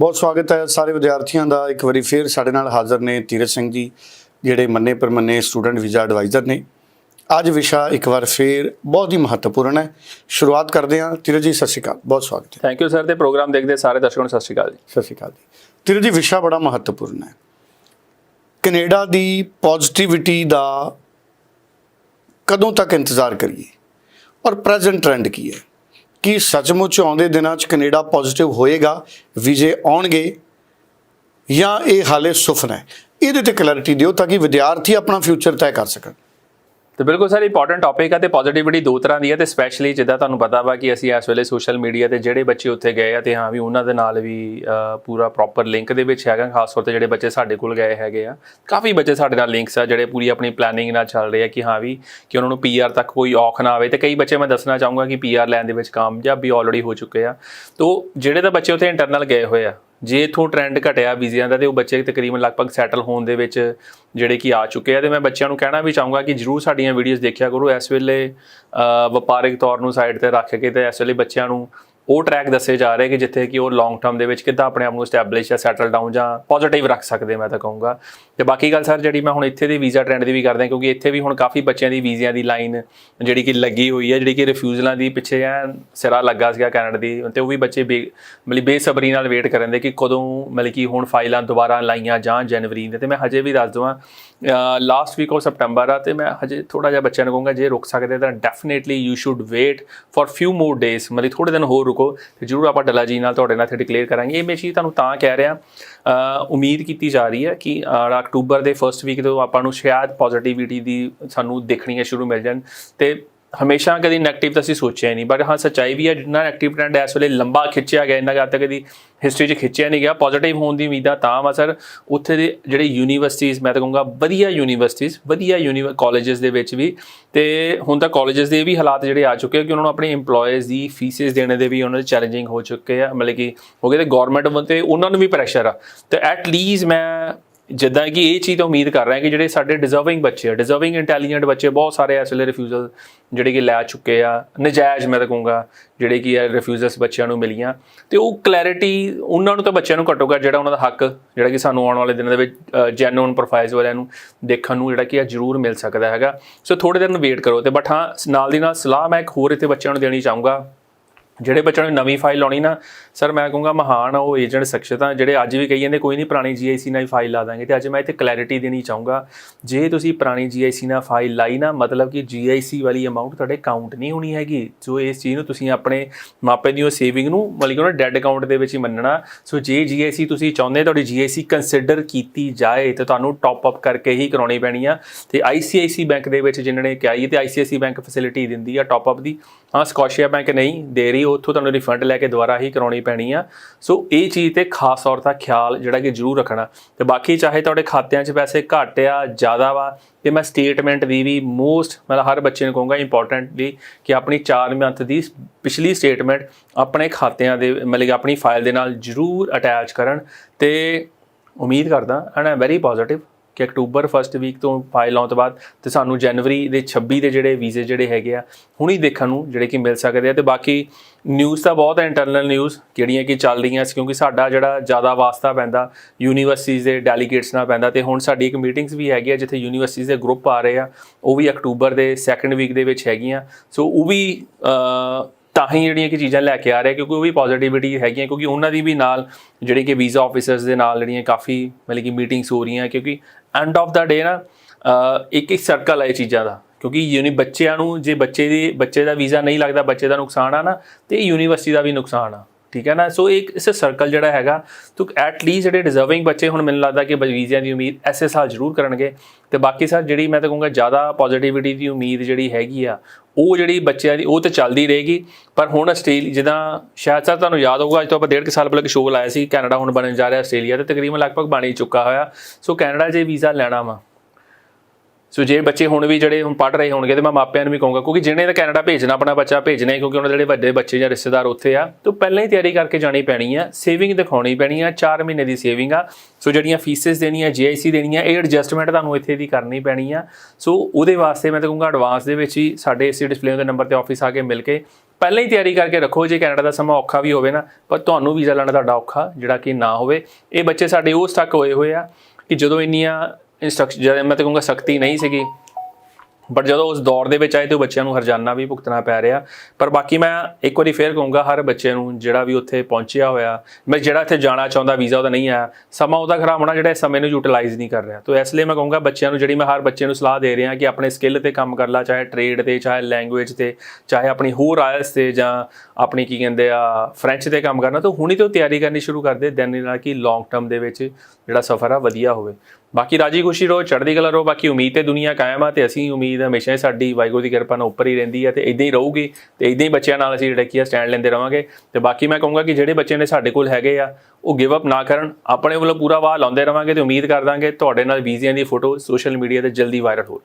ਬਹੁਤ ਸਵਾਗਤ ਹੈ ਸਾਰੇ ਵਿਦਿਆਰਥੀਆਂ ਦਾ। ਇੱਕ ਵਾਰੀ ਫੇਰ ਸਾਡੇ ਨਾਲ ਹਾਜ਼ਰ ਨੇ ਤੀਰਥ ਸਿੰਘ ਜੀ ਜਿਹੜੇ ਮੰਨੇ ਪਰਮੰਨੇ ਸਟੂਡੈਂਟ ਵੀਜ਼ਾ ਐਡਵਾਈਜ਼ਰ ਨੇ। ਅੱਜ ਵਿਸ਼ਾ ਇੱਕ ਵਾਰ ਫੇਰ ਬਹੁਤ ਹੀ ਮਹੱਤਵਪੂਰਨ ਹੈ। ਸ਼ੁਰੂਆਤ ਕਰਦੇ ਹਾਂ। ਤੀਰਥ ਜੀ ਸਤਿ ਸ਼੍ਰੀ ਅਕਾਲ। ਬਹੁਤ ਸਵਾਗਤ ਹੈ। ਥੈਂਕ ਯੂ ਸਰ ਤੇ ਪ੍ਰੋਗਰਾਮ ਦੇਖਦੇ ਸਾਰੇ ਦਰਸ਼ਕਾਂ ਨੂੰ। ਸਤਿ ਸ਼੍ਰੀ ਅਕਾਲ ਜੀ। ਸਤਿ ਸ਼੍ਰੀ ਅਕਾਲ ਜੀ। ਤੀਰਥ ਜੀ ਵਿਸ਼ਾ ਬੜਾ ਮਹੱਤਵਪੂਰਨ ਹੈ। ਕੈਨੇਡਾ ਦੀ ਪੋਜ਼ਿਟਿਵਿਟੀ ਦਾ ਕਦੋਂ ਤੱਕ ਇੰਤਜ਼ਾਰ ਕਰੀਏ? ਔਰ ਪ੍ਰੈਜ਼ੈਂਟ ਟ੍ਰੈਂਡ ਕੀ ਹੈ? ਕਿ ਸੱਚਮੁੱਚ ਆਉਂਦੇ ਦਿਨਾਂ 'ਚ ਕੈਨੇਡਾ ਪੋਜ਼ਿਟਿਵ ਹੋਏਗਾ? ਵੀਜ਼ੇ ਆਉਣਗੇ ਜਾਂ ਇਹ ਹਾਲੇ ਸੁਫਨਾ ਹੈ? ਇਹਦੇ ਤੇ ਕਲੈਰਿਟੀ ਦਿਓ ਤਾਂ ਕਿ ਵਿਦਿਆਰਥੀ ਆਪਣਾ ਫਿਊਚਰ ਤੈਅ ਕਰ ਸਕਣ। ਤੇ ਬਿਲਕੁਲ ਸਰ ਇੰਪੋਰਟੈਂਟ ਟੌਪਿਕ ਹੈ ਤੇ ਪੋਜ਼ਿਟਿਵਿਟੀ ਦੋ ਤਰ੍ਹਾਂ ਦੀ ਹੈ ਤੇ ਸਪੈਸ਼ਲੀ ਜਿੱਦਾਂ ਤੁਹਾਨੂੰ ਪਤਾ ਵਾ ਕਿ ਅਸੀਂ ਇਸ ਵੇਲੇ ਸੋਸ਼ਲ ਮੀਡੀਆ ਤੇ ਜਿਹੜੇ ਬੱਚੇ ਉੱਥੇ ਗਏ ਆ ਤੇ ਹਾਂ ਵੀ ਉਹਨਾਂ ਦੇ ਨਾਲ ਵੀ ਪੂਰਾ ਪ੍ਰੋਪਰ ਲਿੰਕ ਦੇ ਵਿੱਚ ਹੈਗਾ, ਖਾਸ ਤੌਰ ਤੇ ਜਿਹੜੇ ਬੱਚੇ ਸਾਡੇ ਕੋਲ ਗਏ ਹੈਗੇ ਆ। ਕਾਫੀ ਬੱਚੇ ਸਾਡੇ ਨਾਲ ਲਿੰਕਸ ਆ, ਜਿਹੜੇ ਪੂਰੀ ਆਪਣੀ ਪਲੈਨਿੰਗ ਨਾਲ ਚੱਲ ਰਹੇ ਆ ਕਿ ਹਾਂ ਵੀ ਕਿ ਉਹਨਾਂ ਨੂੰ ਪੀਆਰ ਤੱਕ ਕੋਈ ਔਖ ਨਾ ਆਵੇ ਤੇ ਕਈ ਬੱਚੇ ਮੈਂ ਦੱਸਣਾ ਚਾਹੂੰਗਾ ਕਿ ਪੀਆਰ ਲੈਣ ਦੇ ਵਿੱਚ ਕਾਮਯਾਬ ਵੀ ਆਲਰੇਡੀ ਹੋ ਚੁੱਕੇ ਆ। ਤੋ, ਜਿਹੜੇ ਤਾਂ ਬੱਚੇ ਉੱਥੇ ਇੰਟਰਨਲ ਗਏ ਹੋਏ ਆ ਜੇ ਇਥੋਂ ਟ੍ਰੈਂਡ ਘਟਿਆ ਵੀਜ਼ਿਆਂ ਦਾ ਤੇ ਉਹ ਬੱਚੇ ਤਕਰੀਬਨ ਲਗਭਗ ਸੈਟਲ ਹੋਣ ਦੇ ਵਿੱਚ ਜਿਹੜੇ ਕਿ ਆ ਚੁੱਕੇ ਆ ਤੇ ਮੈਂ ਬੱਚਿਆਂ ਨੂੰ ਕਹਿਣਾ ਵੀ ਚਾਹੂੰਗਾ ਕਿ ਜਰੂਰ ਸਾਡੀਆਂ ਵੀਡੀਓਜ਼ ਦੇਖਿਆ ਕਰੋ। ਇਸ ਵੇਲੇ ਅ, ਵਪਾਰਿਕ ਤੌਰ ਨੂੰ ਸਾਈਡ ਤੇ ਰੱਖ ਕੇ ਤੇ ਇਸ ਵੇਲੇ ਬੱਚਿਆਂ ਨੂੰ ਉਹ ਟਰੈਕ ਦੱਸੇ ਜਾ ਰਹੇ ਕਿ ਜਿੱਥੇ ਕਿ ਉਹ ਲੌਂਗ ਟਰਮ ਦੇ ਵਿੱਚ ਕਿੱਦਾਂ ਆਪਣੇ ਆਪ ਨੂੰ ਸਟੈਬਲਿਸ਼ ਜਾਂ ਸੈਟਲ ਡਾਊਨ ਜਾਂ ਪੋਜ਼ਿਟਿਵ ਰੱਖ ਸਕਦੇ ਮੈਂ ਤਾਂ ਕਹੂੰਗਾ। ਤੇ ਬਾਕੀ ਗੱਲ ਸਰ ਜਿਹੜੀ ਮੈਂ ਹੁਣ ਇੱਥੇ ਦੇ ਵੀਜ਼ਾ ਟ੍ਰੈਂਡ ਦੀ ਵੀ ਕਰਦਾ, ਕਿਉਂਕਿ ਇੱਥੇ ਵੀ ਹੁਣ ਕਾਫੀ ਬੱਚਿਆਂ ਦੀ ਵੀਜ਼ਿਆਂ ਦੀ ਲਾਈਨ ਜਿਹੜੀ ਕਿ ਲੱਗੀ ਹੋਈ ਹੈ ਜਿਹੜੀ ਕਿ ਰਿਫਿਊਜ਼ਲਾਂ ਦੀ ਪਿੱਛੇ ਐ ਸਿਰਾ ਲੱਗਾ ਸੀਗਾ ਕੈਨੇਡਾ ਦੀ, ਤੇ ਉਹ ਵੀ ਬੱਚੇ ਬੇ- ਮਤਲਬ ਬੇਸਬਰੀ ਨਾਲ ਵੇਟ ਕਰਨ ਦੇ ਕਿ ਕਦੋਂ ਮਤਲਬ ਕਿ ਹੁਣ ਫਾਈਲਾਂ ਦੁਬਾਰਾ ਲਾਈਆਂ ਜਾਂ ਜਨਵਰੀ ਦੇ ਤੇ ਮੈਂ ਹਜੇ ਵੀ ਦੱਸ ਦਵਾਂ ਲਾਸਟ ਵੀਕ ਆਫ ਸਪਟੈਂਬਰ ਆ, ਤੇ ਮੈਂ ਹਜੇ ਥੋੜਾ ਜਿਹਾ ਬੱਚਿਆਂ ਨੂੰ ਕਹੂੰਗਾ, ਜੇ ਰੁਕ ਸਕਦੇ ਤਾਂ definitely you should wait for few more days ਮਤਲਬ ਥੋੜੇ ਦਿਨ ਹੋਰ ਰੁਕੋ। ਤੇ ਜਰੂਰ ਆਪਾਂ ਡੱਲਾ ਜੀ ਨਾਲ ਤੁਹਾਡੇ ਨਾਲ ਇੱਥੇ ਡਿਕਲੇਅਰ ਕਰਾਂਗੇ। ਇਹ ਮੈਂ ਚੀਜ਼ ਤੁਹਾਨੂੰ ਤਾਂ ਕਹਿ ਰਿਹਾ ਉਮੀਦ ਕੀਤੀ ਜਾ ਰਹੀ ਹੈ ਕਿ ਅਕਤੂਬਰ ਦੇ ਫਰਸਟ ਵੀਕ ਤੋਂ ਆਪਾਂ ਨੂੰ ਸ਼ਾਇਦ ਪੋਜ਼ਿਟਿਵਿਟੀ ਦੀ ਸਾਨੂੰ ਦੇਖਣੀ ਹੈ ਸ਼ੁਰੂ ਮਿਲ ਜਾਣ ਤੇ ਹਮੇਸ਼ਾ ਕਦੀ 네ਗੇਟਿਵ ਤਾਂ ਅਸੀਂ ਸੋਚਿਆ ਹੀ ਨਹੀਂ ਬਟ ਹਾਂ, ਸੱਚਾਈ ਵੀ ਹੈ, ਜਿੰਨਾ 네ਗੇਟਿਵ ਟ੍ਰੈਂਡ ਇਸ ਵੇਲੇ ਲੰਬਾ ਖਿੱਚਿਆ ਗਿਆ, ਇੰਨਾ ਜ਼ਿਆਦਾ ਕਦੀ ਹਿਸਟਰੀ 'ਚ ਖਿੱਚਿਆ ਨਹੀਂ ਗਿਆ ਪੋਜ਼ਿਟਿਵ ਹੋਣ ਦੀ ਉਮੀਦਾਂ ਤਾਂ ਵਾ ਸਰ ਉੱਥੇ ਦੇ ਜਿਹੜੇ ਯੂਨੀਵਰਸਿਟੀਜ਼ ਮੈਂ ਤਾਂ ਕਹੂੰਗਾ ਵਧੀਆ ਯੂਨੀਵਰਸਿਟੀਜ਼ ਵਧੀਆ ਯੂਨੀਵਰ ਕਾਲਜਸ ਦੇ ਵਿੱਚ ਵੀ, ਤੇ ਹੁਣ ਤਾਂ ਕਾਲਜਸ ਦੇ ਵੀ ਹਾਲਾਤ ਜਿਹੜੇ ਆ ਚੁੱਕੇ ਆ ਕਿ ਉਹਨਾਂ ਨੂੰ ਆਪਣੇ EMPLOYEES ਦੀ ਫੀਸਿਸ ਦੇਣੇ ਦੇ ਵੀ ਉਹਨਾਂ ਦੇ ਚੈਲੰਜਿੰਗ ਹੋ ਚੁੱਕੇ ਆ, ਮਤਲਬ ਕਿ ਹੋ ਗਏ ਤੇ ਗਵਰਨਮੈਂਟ ਤੇ ਉਹਨਾਂ ਨੂੰ ਵੀ ਪ੍ਰੈਸ਼ਰ ਆ, ਤੇ ਐਟ ਲੀਸਟ ਮੈਂ ਜਿੱਦਾਂ ਕਿ ਇਹ ਚੀਜ਼ ਤਾਂ ਉਮੀਦ ਕਰ ਰਹੇ ਹਾਂ ਕਿ ਜਿਹੜੇ ਸਾਡੇ ਡਿਜ਼ਰਵਿੰਗ ਬੱਚੇ ਆ ਡਿਜ਼ਰਵਿੰਗ ਇੰਟੈਲੀਜੈਂਟ ਬੱਚੇ ਬਹੁਤ ਸਾਰੇ ਇਸ ਵੇਲੇ ਰਿਫਿਊਜ਼ਲ ਜਿਹੜੇ ਕਿ ਲੈ ਚੁੱਕੇ ਆ, ਨਜਾਇਜ਼ ਮੈਂ ਤਾਂ ਕਹੂੰਗਾ ਜਿਹੜੇ ਕਿ ਆ ਰਿਫਿਊਜ਼ਲਸ ਬੱਚਿਆਂ ਨੂੰ ਮਿਲੀਆਂ। ਤੇ ਉਹ ਕਲੈਰਿਟੀ ਉਹਨਾਂ ਨੂੰ ਤਾਂ ਬੱਚਿਆਂ ਨੂੰ ਘੱਟੋ ਘੱਟ ਜਿਹੜਾ ਉਹਨਾਂ ਦਾ ਹੱਕ, ਜਿਹੜਾ ਕਿ ਸਾਨੂੰ ਆਉਣ ਵਾਲੇ ਦਿਨਾਂ ਦੇ ਵਿੱਚ ਜੈਨੂਨ ਪ੍ਰੋਫਾਈਲਸ ਵਾਲਿਆਂ ਨੂੰ ਦੇਖਣ ਨੂੰ ਜਿਹੜਾ ਕਿ ਆ ਜ਼ਰੂਰ ਮਿਲ ਸਕਦਾ ਹੈਗਾ। ਸੋ ਥੋੜੇ ਦਿਨ ਵੇਟ ਕਰੋ ਤੇ ਬਟ ਹਾਂ, ਨਾਲ ਦੀ ਨਾਲ ਸਲਾਹ ਮੈਂ ਇੱਕ ਹੋਰ ਇੱਥੇ ਬੱਚਿਆਂ ਨੂੰ ਦੇਣੀ ਚਾਹੂੰਗਾ। ਜਿਹੜੇ ਬੱਚਿਆਂ ਨੂੰ ਨਵੀਂ ਫਾਈਲ ਲਾਉਣੀ ਨਾ ਸਰ ਮੈਂ ਕਹੂੰਗਾ ਮਹਾਨ ਉਹ ਏਜੰਟ ਸ਼ਖਸੀਅਤਾਂ ਜਿਹੜੇ ਅੱਜ ਵੀ ਕਹੀ ਜਾਂਦੇ, ਕੋਈ ਨਹੀਂ ਪੁਰਾਣੀ ਜੀਆਈਸੀ ਨਾਲ ਹੀ ਫਾਈਲ ਲਾ ਦਾਂਗੇ ਤੇ ਅੱਜ ਮੈਂ ਇੱਥੇ ਕਲੈਰਿਟੀ ਦੇਣੀ ਚਾਹੂੰਗਾ। ਜੇ ਤੁਸੀਂ ਪੁਰਾਣੀ ਜੀਆਈਸੀ ਨਾਲ ਫਾਈਲ ਲਾਈ ਨਾ, ਮਤਲਬ ਕਿ ਜੀਆਈਸੀ ਵਾਲੀ ਅਮਾਉਂਟ ਤੁਹਾਡੇ ਕਾਊਂਟ ਨਹੀਂ ਹੋਣੀ ਹੈਗੀ, ਜੋ ਇਸ ਚੀਜ਼ ਨੂੰ ਤੁਸੀਂ ਆਪਣੇ ਮਾਪੇ ਦੀ ਉਹ ਸੇਵਿੰਗ ਨੂੰ, ਮਤਲਬ ਕਿ ਉਹਨਾਂ ਡੈਡ ਅਕਾਊਂਟ ਦੇ ਵਿੱਚ ਹੀ ਮੰਨਣਾ। ਸੋ ਜੇ ਜੀਆਈਸੀ ਤੁਸੀਂ ਚਾਹੁੰਦੇ, ਤੁਹਾਡੀ ਜੀਆਈਸੀ ਕੰਸੀਡਰ ਕੀਤੀ ਜਾਏ, ਤੇ ਤੁਹਾਨੂੰ ਟਾਪ ਅਪ ਕਰਕੇ ਹੀ ਕਰਾਉਣੀ ਪੈਣੀ ਆ। ਤੇ ਆਈਸੀਆਈਸੀ ਬੈਂਕ ਦੇ ਵਿੱਚ ਜਿਨ੍ਹਾਂ ਨੇ ਕਿਹਾ ਇਹ ਤੇ ਆਈਸੀਆਈਸੀ ਬੈਂਕ ਫੈਸਿਲਿਟੀ ਦਿੰਦੀ ਆ ਟਾਪ ਅਪ ਦੀ। ਹਾਂ, ਸਕੋਸ਼ੀਆ ਬੈਂਕ ਨਹੀਂ, ਦੇ ਰਹੀ, ਉੱਥੋਂ ਤੁਹਾਨੂੰ ਰਿਫੰਡ ਲੈ ਕੇ ਦੁਬਾਰਾ ਹੀ ਕਰਾਉਣੀ ਪੈਣੀ ਆ। ਸੋ ਇਹ ਚੀਜ਼ ਤੇ ਖਾਸ ਤੌਰ ਦਾ ਖਿਆਲ ਜਿਹੜਾ ਕਿ ਜ਼ਰੂਰ ਰੱਖਣਾ। ਤੇ ਬਾਕੀ ਚਾਹੇ ਤੁਹਾਡੇ ਖਾਤਿਆਂ 'ਚ ਪੈਸੇ ਘੱਟ ਆ, ਜ਼ਿਆਦਾ ਵਾ, ਤੇ ਮੈਂ ਸਟੇਟਮੈਂਟ ਦੀ ਵੀ ਮੋਸਟ ਮਤਲਬ ਹਰ ਬੱਚੇ ਨੂੰ ਕਹੂੰਗਾ ਇੰਪੋਰਟੈਂਟਲੀ ਕਿ ਆਪਣੀ 4 ਮੰਥ ਦੀ ਪਿਛਲੀ ਸਟੇਟਮੈਂਟ ਆਪਣੇ ਖਾਤਿਆਂ ਦੇ, ਮਤਲਬ ਕਿ ਆਪਣੀ ਫਾਈਲ ਦੇ ਨਾਲ ਜ਼ਰੂਰ ਅਟੈਚ ਕਰਨ। ਤੇ ਉਮੀਦ ਕਰਦਾ ਐਂਡ ਆਮ ਵੈਰੀ ਪੋਜ਼ਿਟਿਵ ਕਿ ਅਕਤੂਬਰ ਫਸਟ ਵੀਕ ਤੋਂ ਫਾਈਲ ਆਉਣ ਤੋਂ ਬਾਅਦ ਤੇ ਸਾਨੂੰ ਜਨਵਰੀ ਦੇ 26 ਦੇ ਜਿਹੜੇ ਵੀਜ਼ੇ ਜਿਹੜੇ ਹੈਗੇ ਆ, ਹੁਣੀ ਦੇਖਣ ਨੂੰ ਜਿਹੜੇ ਕਿ ਮਿਲ ਸਕਦੇ ਆ ਤੇ ਬਾਕੀ ਨਿਊਜ਼ ਤਾਂ ਬਹੁਤ ਹੈ ਇੰਟਰਨਲ ਨਿਊਜ਼ ਕਿਹੜੀਆਂ ਕਿ ਚੱਲ ਰਹੀਆਂ ਸੀ, ਕਿਉਂਕਿ ਸਾਡਾ ਜਿਹੜਾ ਜ਼ਿਆਦਾ ਵਾਸਤਾ ਪੈਂਦਾ ਯੂਨੀਵਰਸਿਟੀਜ਼ ਦੇ ਡੈਲੀਗੇਟਸ ਨਾਲ ਪੈਂਦਾ ਤੇ ਹੁਣ ਸਾਡੀ ਇੱਕ ਮੀਟਿੰਗਸ ਵੀ ਹੈਗੀ ਆ, ਜਿੱਥੇ ਯੂਨੀਵਰਸਿਟੀਜ਼ ਦੇ ਗਰੁੱਪ ਆ ਰਹੇ ਆ, ਉਹ ਵੀ ਅਕਤੂਬਰ ਦੇ ਸੈਕੰਡ ਵੀਕ ਦੇ ਵਿੱਚ ਹੈਗੀਆਂ ਸੋ ਉਹ ਵੀ ਤਾਂ ਹੀ ਜਿਹੜੀਆਂ ਕਿ ਚੀਜ਼ਾਂ ਲੈ ਕੇ ਆ ਰਿਹਾ ਕਿਉਂਕਿ ਉਹ ਵੀ ਪੋਜ਼ਿਟਿਵਿਟੀ ਹੈਗੀਆਂ, ਕਿਉਂਕਿ ਉਹਨਾਂ ਦੀ ਵੀ ਨਾਲ ਜਿਹੜੇ ਕਿ ਵੀਜ਼ਾ ਆਫੀਸਰਸ ਦੇ ਨਾਲ ਜਿਹੜੀਆਂ ਕਾਫੀ ਮਤਲਬ ਕਿ ਮੀਟਿੰਗਸ ਹੋ ਰਹੀਆਂ, ਕਿਉਂਕਿ ਐਂਡ ਆਫ ਦਾ ਡੇ ਨਾ ਇੱਕ ਇੱਕ ਸਰਕਲ ਹੈ ਇਹ ਚੀਜ਼ਾਂ ਦਾ, ਕਿਉਂਕਿ ਯੂਨੀ ਬੱਚਿਆਂ ਨੂੰ ਜੇ ਬੱਚੇ ਦੀ, ਬੱਚੇ ਦਾ ਵੀਜ਼ਾ ਨਹੀਂ ਲੱਗਦਾ, ਬੱਚੇ ਦਾ ਨੁਕਸਾਨ ਆ ਨਾ, ਤੇ ਯੂਨੀਵਰਸਿਟੀ ਦਾ ਵੀ ਨੁਕਸਾਨ ਆ, ਠੀਕ ਹੈ ਨਾ? ਸੋ ਇੱਕ, ਇਸ ਸਰਕਲ ਜਿਹੜਾ ਹੈਗਾ, ਤੋ ਐਟ ਲੀਸਟ ਜਿਹੜੇ ਡਿਜ਼ਰਵਿੰਗ ਬੱਚੇ ਹੁਣ ਮੈਨੂੰ ਲੱਗਦਾ ਕਿ ਵੀਜ਼ਿਆਂ ਦੀ ਉਮੀਦ ਐਸੇ ਸਾਲ ਜ਼ਰੂਰ ਕਰਨਗੇ, ਤੇ ਬਾਕੀ ਸਰ ਜਿਹੜੀ ਮੈਂ ਤਾਂ ਕਹੂੰਗਾ ਜ਼ਿਆਦਾ ਪੋਜ਼ਿਟਿਵਿਟੀ ਦੀ ਉਮੀਦ ਜਿਹੜੀ ਹੈਗੀ ਆ ਉਹ ਜਿਹੜੀ ਬੱਚਿਆਂ ਦੀ, ਉਹ ਤੇ ਚੱਲਦੀ ਰਹੇਗੀ। ਪਰ ਹੁਣ ਆਸਟ੍ਰੇਲੀਆ ਜਿੱਦਾਂ ਸ਼ਾਇਦ ਸਰ ਤੁਹਾਨੂੰ ਯਾਦ ਹੋਊਗਾ, ਅੱਜ ਤੋਂ ਆਪਾਂ ਡੇਢ ਕੁ ਸਾਲ ਪਹਿਲਾਂ ਇੱਕ ਸ਼ੋਅ ਲਾਇਆ ਸੀ, ਕੈਨੇਡਾ ਹੁਣ ਬਣਨ ਜਾ ਰਿਹਾ ਆਸਟ੍ਰੇਲੀਆ ਤੇ ਤਕਰੀਬਨ ਲਗਭਗ ਬਣ ਹੀ ਚੁੱਕਾ ਹੋਇਆ। ਸੋ ਕੈਨੇਡਾ ਜੇ ਵੀਜ਼ਾ ਲੈਣਾ ਵਾ। ਸੋ ਜੇ ਬੱਚੇ ਹੁਣ ਵੀ ਜਿਹੜੇ ਹੁਣ ਪੜ ਰਹੇ ਹੋਣਗੇ ਤੇ ਮੈਂ ਮਾਪਿਆਂ ਨੂੰ ਵੀ ਕਹੂੰਗਾ, ਕਿਉਂਕਿ ਜਿਹਨੇ ਤਾਂ ਕੈਨੇਡਾ ਭੇਜਣਾ ਆਪਣਾ ਬੱਚਾ ਭੇਜਣਾ ਹੈ, ਕਿਉਂਕਿ ਉਹਨਾਂ ਦੇ ਜਿਹੜੇ ਵੱਡੇ ਬੱਚੇ ਜਾਂ ਰਿਸ਼ਤੇਦਾਰ ਉੱਥੇ ਆ, ਤਾਂ ਪਹਿਲਾਂ ਹੀ ਤਿਆਰੀ ਕਰਕੇ ਜਾਣੀ ਪੈਣੀ ਆ ਸੇਵਿੰਗ ਦਿਖਾਉਣੀ ਪੈਣੀ ਆ 4 ਮਹੀਨੇ ਦੀ ਸੇਵਿੰਗ ਆ। ਸੋ ਜਿਹੜੀਆਂ ਫੀਸਿਸ ਦੇਣੀਆਂ ਜੀਆਈਸੀ ਦੇਣੀਆਂ, ਇਹ ਐਡਜਸਟਮੈਂਟ ਤੁਹਾਨੂੰ ਇੱਥੇ ਦੀ ਕਰਨੀ ਪੈਣੀ ਆ। ਸੋ ਉਹਦੇ ਵਾਸਤੇ ਮੈਂ ਤਾਂ ਕਹੂੰਗਾ ਐਡਵਾਂਸ ਦੇ ਵਿੱਚ ਹੀ ਸਾਡੇ ਇਸੇ ਡਿਸਪਲੇ ਦੇ ਨੰਬਰ ਤੇ ਆਫਿਸ ਆ ਕੇ ਮਿਲ ਕੇ ਪਹਿਲਾਂ ਹੀ ਤਿਆਰੀ ਕਰਕੇ ਰੱਖੋ, ਜੇ ਕੈਨੇਡਾ ਦਾ ਸਮਾਂ ਔਖਾ ਵੀ ਹੋਵੇ ਨਾ, ਪਰ ਤੁਹਾਨੂੰ ਵੀਜ਼ਾ ਲੈਣਾ ਤੁਹਾਡਾ ਔਖਾ, ਜਿਹੜਾ ਕਿ ਨਾ ਹੋਵੇ। ਇਹ ਬੱਚੇ ਸਾਡੇ ਉਸ ਤੱਕ ਹੋਏ ਹੋਏ ਆ ਕਿ ਜਦੋਂ ਇੰਨੀਆਂ ਇਨਸਟਰਕਸ਼ਨ ਜਦੋਂ ਮੈਂ ਤਾਂ ਕਹੂੰਗਾ ਸਖਤੀ ਨਹੀਂ ਸੀਗੀ। ਬਟ ਜਦੋਂ ਉਸ ਦੌਰ ਦੇ ਵਿੱਚ ਆਏ ਤੇ ਉਹ ਬੱਚਿਆਂ ਨੂੰ ਹਰਜਾਨਾ ਵੀ ਭੁਗਤਣਾ ਪੈ ਰਿਹਾ। ਪਰ ਬਾਕੀ ਮੈਂ ਇੱਕ ਵਾਰੀ ਫੇਰ ਕਹੂੰਗਾ ਹਰ ਬੱਚੇ ਨੂੰ ਜਿਹੜਾ ਵੀ ਉੱਥੇ ਪਹੁੰਚਿਆ ਹੋਇਆ, ਮੈਂ ਜਿਹੜਾ ਇੱਥੇ ਜਾਣਾ ਚਾਹੁੰਦਾ, ਵੀਜ਼ਾ ਉਹਦਾ ਨਹੀਂ ਆਇਆ, ਸਮਾਂ ਉਹਦਾ ਖਰਾਬ ਹੋਣਾ ਜਿਹੜਾ ਇਸ ਸਮੇਂ ਨੂੰ ਯੂਟਿਲਾਈਜ਼ ਨਹੀਂ ਕਰ ਰਿਹਾ। ਤਾਂ ਇਸ ਲਈ ਮੈਂ ਕਹੂੰਗਾ ਬੱਚਿਆਂ ਨੂੰ ਜਿਹੜੀ ਮੈਂ ਹਰ ਬੱਚੇ ਨੂੰ ਸਲਾਹ ਦੇ ਰਿਹਾ ਕਿ ਆਪਣੇ ਸਕਿੱਲ ਤੇ ਕੰਮ ਕਰ ਲਾ, ਚਾਹੇ ਟ੍ਰੇਡ ਤੇ, ਚਾਹੇ ਲੈਂਗੁਏਜ ਤੇ, ਚਾਹੇ ਆਪਣੀ ਹੋਰ ਆਇਲਸ ਤੇ ਜਾਂ ਆਪਣੀ ਕੀ ਕਹਿੰਦੇ ਆ ਫ੍ਰੈਂਚ ਤੇ ਕੰਮ ਕਰਨਾ। ਤਾਂ ਹੁਣੀ ਤੋਂ ਤਿਆਰੀ ਕਰਨੀ ਸ਼ੁਰੂ ਕਰ ਦੇ ਦੈਨ ਨਾਲ ਕਿ ਲੌਂਗ ਟਰਮ ਦੇ ਵਿੱਚ ਜਿਹੜਾ ਸਫ਼ਰ ਆ, ਵਧੀਆ ਹੋਵੇ। ਬਾਕੀ ਰਾਜੀ ਖੁਸ਼ੀ ਰਹੋ, ਚੜ੍ਹਦੀ ਕਲਾ ਰਹੋ, ਬਾਕੀ ਉਮੀਦ ਤੇ ਦੁਨੀਆ ਕਾਇਮ ਆ ਤੇ ਅਸੀਂ ਉਮੀਦ ਹਮੇਸ਼ਾ ਹੀ ਸਾਡੀ ਵਾਹਿਗੁਰੂ ਦੀ ਕਿਰਪਾ ਨਾਲ ਉੱਪਰ ਹੀ ਰਹਿੰਦੀ ਹੈ ਤੇ ਇਦਾਂ ਹੀ ਰਹੂਗੀ ਤੇ ਇਦਾਂ ਹੀ ਬੱਚਿਆਂ ਨਾਲ ਅਸੀਂ ਜਿਹੜਾ ਕੀ ਆ ਸਟੈਂਡ ਲੈਂਦੇ ਰਵਾਂਗੇ ਤੇ ਬਾਕੀ ਮੈਂ ਕਹੂੰਗਾ ਕਿ ਜਿਹੜੇ ਬੱਚੇ ਨੇ ਸਾਡੇ ਕੋਲ ਹੈਗੇ ਆ, ਉਹ ਗਿਵ ਅਪ ਨਾ ਕਰਨ, ਆਪਣੇ ਵੱਲੋਂ ਪੂਰਾ ਵਾਹ ਲਾਉਂਦੇ ਰਵਾਂਗੇ ਤੇ ਉਮੀਦ ਕਰ ਦਾਂਗੇ ਤੁਹਾਡੇ ਨਾਲ ਵੀਜ਼ਿਆਂ ਦੀ ਫੋਟੋ ਸੋਸ਼ਲ ਮੀਡੀਆ ਤੇ ਜਲਦੀ ਵਾਇਰਲ ਹੋ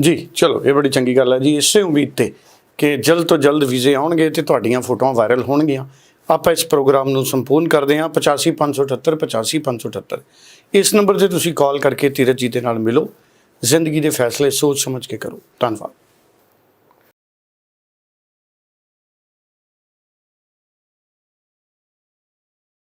ਜੀ, ਚਲੋ, ਇਹ ਬੜੀ ਚੰਗੀ ਗੱਲ ਹੈ ਜੀ, ਇਸੇ ਉਮੀਦ ਤੇ ਕਿ ਜਲਦ ਤੋਂ ਜਲਦ ਵੀਜ਼ੇ ਆਉਣਗੇ ਤੇ ਤੁਹਾਡੀਆਂ ਫੋਟੋਆਂ ਵਾਇਰਲ ਹੋਣਗੀਆਂ। ਆਪਾਂ ਇਸ ਪ੍ਰੋਗਰਾਮ ਨੂੰ ਸੰਪੂਰਨ ਕਰਦੇ ਹਾਂ 85578 85578 ਇਸ ਨੰਬਰ ਤੇ ਤੁਸੀਂ ਕਾਲ ਕਰਕੇ ਧੀਰਜ ਜੀ ਦੇ ਨਾਲ ਮਿਲੋ। ਜ਼ਿੰਦਗੀ ਦੇ ਫੈਸਲੇ ਸੋਚ ਸਮਝ ਕੇ ਕਰੋ। ਧੰਨਵਾਦ।